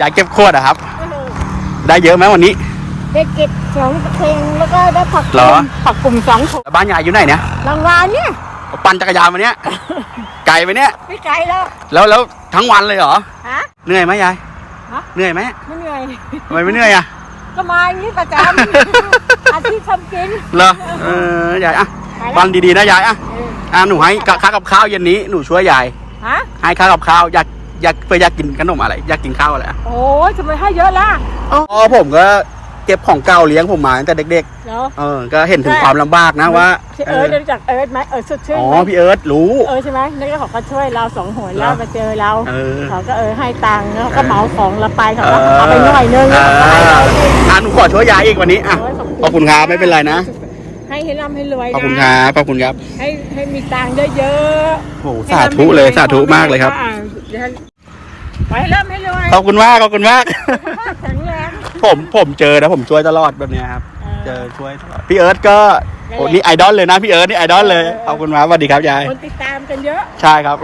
ยายเก็บขวดอะครับก็เลยได้เยอะไหมวันนี้ ได้เก็บสองเพลงแล้วก็ได้ผักเหรอ ผักกลุ่มสองถุงแล้วบ้านยายอยู่ไหนเนี่ยรางวัลเนี่ยปั่นจักรยานมาเนี้ยไกลไปเนี้ยไม่ไกลแล้ว แล้วแล้วทั้งวันเลยเหรอฮะ เหนื่อยไหมยายฮะ เหนื่อยไหมไม่เหนื่อยทำไมไม่เหนื่อยอะก็มาอย่างนี้ประจำ อาชีพทำกินเหรอเออยายอะไปแล้ววันดีๆนะยายอะเอออะหนูให้ค่ากับข้าวเย็นนี้หนูช่วยยายฮะให้ค่ากับข้าวอยาก อยากเพื่ออยากกินขนมอะไร อยากกินข้าวอะไรอะโอ้ยทำไมให้เยอะล่ะอ๋อผมก็เก็บของเก่าเลี้ยงผมมาตั้งแต่เด็กเนาะๆ เออ ก็เห็นถึงความลำบากนะว่าพี่เอเอิอร์ธรู้จักเอิร์ธไหมเอิร์ธสดชื่นอ๋อไหมพี่เอิร์ธรู้ เออใช่ไหมนี่ก็เขาก็ช่วยเราสองหนเหรอแล้วมาเจอเราเออ เขาก็เออให้ตังค์แล้วเขาก็เออเหมาของเราไปเขาเอก็อเอาไปหน่อยนึงเอแล้วเขาก็ให้เราอเองอะหนูขอช่วยยายอีกวันนี้อะโยขอบคุณครับไม่เป็นไรนะ ให้ให้ร่ำให้รวยนะขอบคุณครับขอบคุณครับให้ให้มีตังค์เยอะโอ้โหๆสาธุเลยสาธุมากเลยครับอ่าเดี๋ยวให้ ไว้ร่ำให้รวยขอบคุณมากขอบคุณมาก แข็งแรง ผมผมเจอนะผมช่วยตลอดแบบเนี้ยครับ เจอช่วยตลอดพี่เอิร์ธก็นั่นแหละโอ้นี่ไอดอลเลยนะพี่เอิร์ธนี่ไอดอลเลยขอบคุณมากสวัสดีครับยายคนติดตามกันเยอะ ใช่ครับ